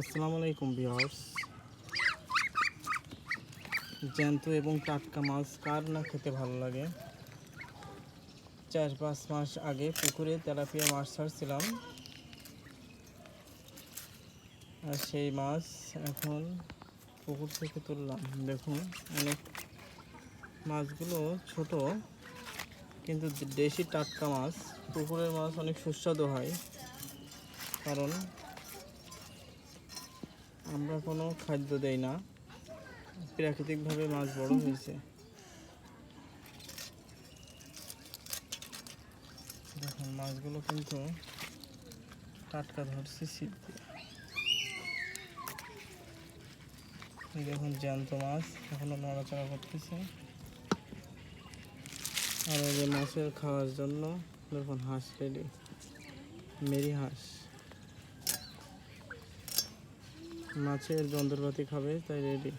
আসসালামু আলাইকুম, ভিউয়ার্স। জ্যান্ত এবং টাটকা মাছ কার না খেতে ভালো লাগে? চার পাঁচ মাস আগে পুকুরে তেলাপিয়া মাছ ছাড়ছিলাম। আর সেই মাছ এখন পুকুর থেকে তুললাম। দেখুন, অনেক মাছগুলো ছোট, কিন্তু দেশি টাটকা মাছ। পুকুরের মাছ অনেক সুস্বাদু হয়, কারণ আমরা কোনো খাদ্য দেই না। প্রাকৃতিকভাবে মাছ বড় হয়েছে। দেখুন, মাছগুলো কিন্তু টাটকা ধরছি ছিপ দিয়ে। দেখুন, জ্যান্ত মাছ এখনও নড়াচড়া করতেছে। আর এই যে মাছের খাওয়ার জন্য দেখুন, হাঁস রেডি মেরি হাঁস। মাছের যন্ত্রপাতি খাবে তাই রেডি